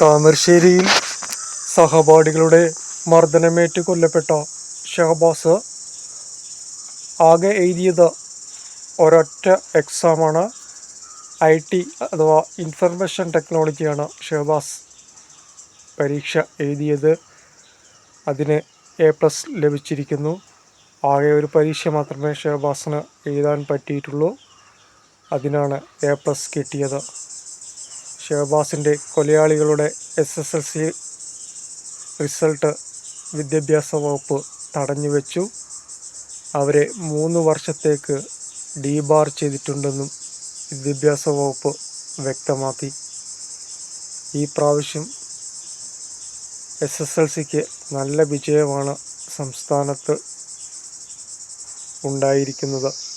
താമരശ്ശേരിയിൽ സഹപാഠികളുടെ മർദ്ദനമേറ്റ് കൊല്ലപ്പെട്ട ഷഹബാസ് ആകെ എഴുതിയത് ഒരൊറ്റ എക്സാമാണ്. ഐ ടി അഥവാ ഇൻഫർമേഷൻ ടെക്നോളജിയാണ് ഷഹബാസ് പരീക്ഷ എഴുതിയത്. അതിന് എ പ്ലസ് ലഭിച്ചിരിക്കുന്നു. ആകെ ഒരു പരീക്ഷ മാത്രമേ ഷഹബാസിന് എഴുതാൻ പറ്റിയിട്ടുള്ളൂ. അതിനാണ് എ പ്ലസ് കിട്ടിയത്. ഷഹബാസിന്റെ കൊലയാളികളുടെ S S L C result വിദ്യാഭ്യാസ വകുപ്പ് തടഞ്ഞുവെച്ചു. അവരെ മൂന്ന് വർഷത്തേക്ക് ഡീബാർ ചെയ്തിട്ടുണ്ടെന്നും വിദ്യാഭ്യാസ വകുപ്പ് വ്യക്തമാക്കി. ഈ പ്രാവശ്യം എസ് എസ് എൽ സിക്ക് നല്ല വിജയമാണ് സംസ്ഥാനത്ത് ഉണ്ടായിരിക്കുന്നത്.